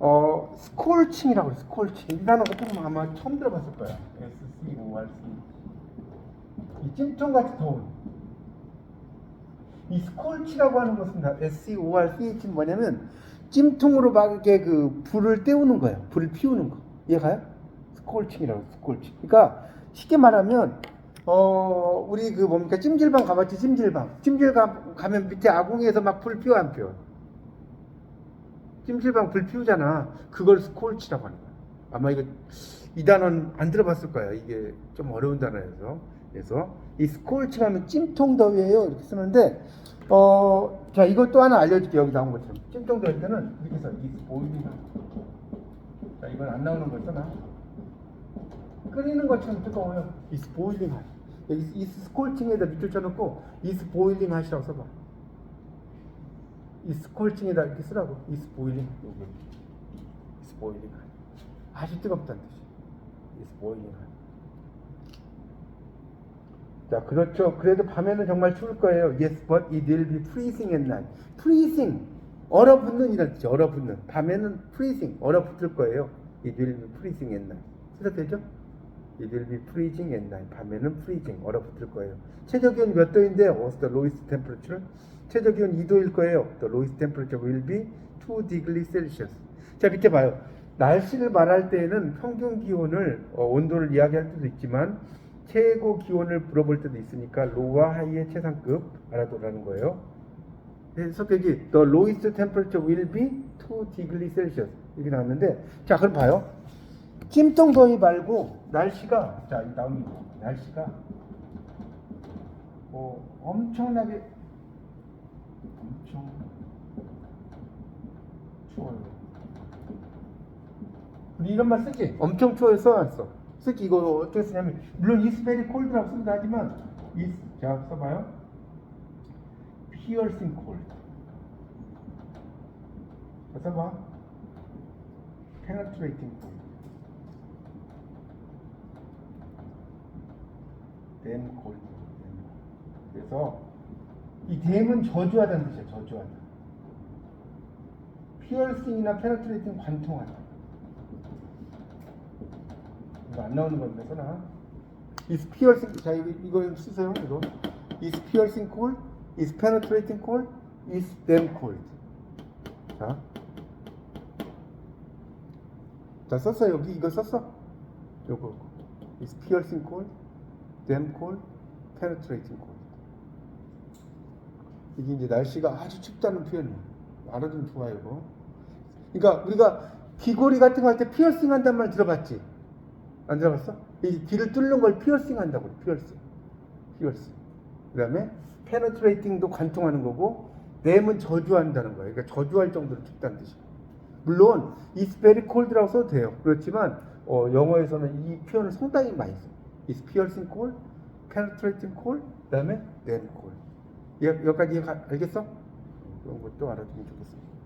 어 스콜칭이라고 그래 스콜칭. 이 단어 조금 아마 처음 들어봤을 거야. S C O R C. 이 찜통같이 더운. 이 스콜치라고 하는 것은 다 S C O R C H는 뭐냐면 찜통으로 막 이렇게 그 불을 때우는 거예요 불을 피우는 거. 이해가요? 스콜칭이라고 스콜칭. 그러니까 쉽게 말하면 어 우리 그 뭡니까? 찜질방 가봤지 찜질방. 찜질방 가면 밑에 아궁이에서 막 불 피워 안 피워 찜질방 불 피우잖아. 그걸 스콜치라고 하는 거야. 아마 이거 이 단어는 안 들어봤을 거야. 이게 좀 어려운 단어여서. 그래서 이 스콜치 하면 찜통 더위예요. 이렇게 쓰는데 어, 자 이것 또 하나 알려줄게 여기 나온 것처럼 찜통 더위 때는 이렇게 써. 이 보이링. 자 이건 안 나오는 거 써나? 끓이는 것처럼 뜨거워요. 이스 보일링 하. 여기 이스 스콜칭에다 밑줄 쳐놓고 이스 보일링 하시라고 써봐. 이 스콜칭에다 이렇게 쓰라고. 이스 보일링. 여기 이스 보일링 아주 뜨겁다는 뜻이 이스 보일링 자 그렇죠. 그래도 밤에는 정말 추울 거예요. Yes but it will be freezing at night. Freezing. 얼어붙는 이란 뜻이 얼어붙는. 밤에는 freezing. 얼어붙을 거예요. It will be freezing at night. 쓰셔도 되죠? Be freezing at night. 밤에는 freezing, 얼어붙을 거예요. 최저 기온 몇 도인데? What's the lowest temperature? 최저 기온 2도일 거예요. The lowest temperature will be 2 degrees Celsius. 자, 밑에 봐요. 날씨를 말할 때에는 평균 기온을, 어, 온도를 이야기할 때도 있지만, 최고 기온을 물어볼 때도 있으니까, low와 high의 최상급 알아두라는 거예요. 여기 the lowest temperature will be 2 degrees Celsius 이렇게 나왔는데 자 그럼 봐요 찜통 더위 말고 날씨가 자이 거. 날씨가 뭐 엄청나게 엄청 추워요. 우리 이런 말 쓰지? 엄청 추워요. 써놨어 쓰지. 이거 어떻게 쓰냐면 물론 is very cold라고 쓴다 하지만 is 자 써봐요. piercing cold. 자, 봐. penetrating cold. Cold. 그래서 이 dam은 저주하다는 뜻이야. 저주하다. piercing이나 penetrating 관통하다. 이거 안 나오는 건데 써나. is piercing 자 이거 이거 쓰세요. 이거 is piercing cold, is penetrating cold, is damn cold. 자, 자 썼어 여기 이거 썼어? 요거 is piercing cold, cold, penetrating cold. 이게 이제 날씨가 아주 춥다는 표현이에요. 알아두면 좋아요. 그러니까 우리가 귀걸이 같은 거 할 때 피어싱 한단 말 들어봤지? 안 들어봤어? 이 귀를 뚫는 걸 피어싱 한다고 피어싱. 피어싱. 그 다음에 페네트레이팅도 관통하는 거고 댐은 저주한다는 거예요. 그러니까 저주할 정도로 춥다는 뜻이에요. 물론 very cold라고 써도 돼요. 그렇지만 어, 영어에서는 이 표현을 상당히 많이 써요. Is piercing cold, penetrating cold, 그다음에 cold. 여- 여기까지 가- 알겠어? 그런 것도 알아두면 좋겠습니다.